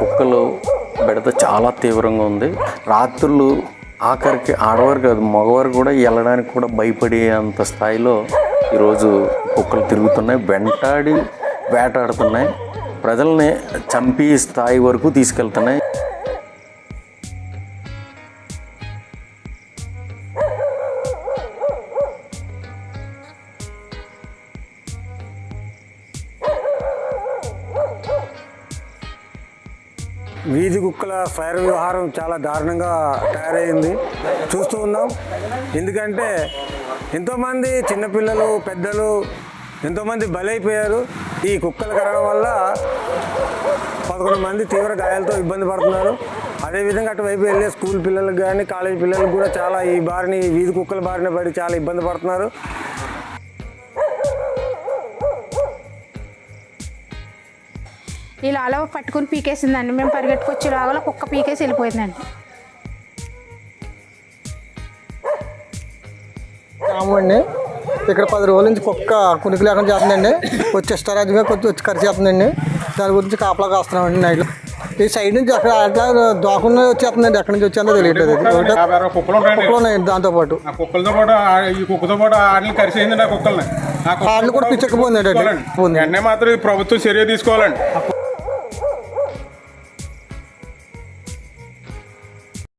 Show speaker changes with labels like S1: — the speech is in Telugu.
S1: కుక్కలు బెడత చాలా తీవ్రంగా ఉంది. రాత్రులు ఆఖరికి ఆడవారు కాదు మగవారు కూడా వెళ్ళడానికి కూడా భయపడే అంత స్థాయిలో ఈరోజు కుక్కలు తిరుగుతున్నాయి. వెంటాడి వేటాడుతున్నాయి. ప్రజల్ని చంపి స్థాయి వరకు తీసుకెళ్తున్నాయి.
S2: వీధి కుక్కల ఫైర్ వ్యవహారం చాలా దారుణంగా తయారైంది. చూస్తూ ఉన్నాం. ఎందుకంటే ఎంతోమంది చిన్నపిల్లలు పెద్దలు ఎంతోమంది బలైపోయారు. ఈ కుక్కల కరగడం వల్ల పదకొండు మంది తీవ్ర గాయాలతో ఇబ్బంది పడుతున్నారు. అదేవిధంగా అటువైపు వెళ్ళే స్కూల్ పిల్లలకు కానీ కాలేజీ పిల్లలకు కూడా చాలా ఈ బారిని ఈ వీధి కుక్కల బారిన పడి చాలా ఇబ్బంది పడుతున్నారు.
S3: ఇలా అలా పట్టుకుని పీకేసిందండి. మేము పరిగెట్టుకొచ్చే లోపల కుక్క పీకేసి వెళ్ళిపోయిందండి.
S4: రాము అండి. ఇక్కడ పది రోజుల నుంచి కుక్క కునికి లేకుండా చేస్తుందండి. వచ్చి ఇష్టారాజ్యంగా కొంచెం వచ్చి ఖర్చు చేస్తుందండి. దాని గురించి కాపలా కాస్తున్నామండి నైట్లో. ఈ సైడ్ నుంచి అక్కడ అట్లా దోకుండా వచ్చేస్తుందండి. ఎక్కడి నుంచి వచ్చేందో తెలియట్లేదు
S5: కుక్కలు
S4: ఉన్నాయండి దాంతోపాటు
S5: ఆ కుక్కలతో పాటు ఈ కుక్కతో పాటు ఆటలు కుక్కల్ని. ఆ కుక్కలు
S4: ఆటలు కూడా.
S5: తీసుకోవాలండి. వెంటనే మాత్రం ఈ ప్రభుత్వం చర్య తీసుకోవాలండి.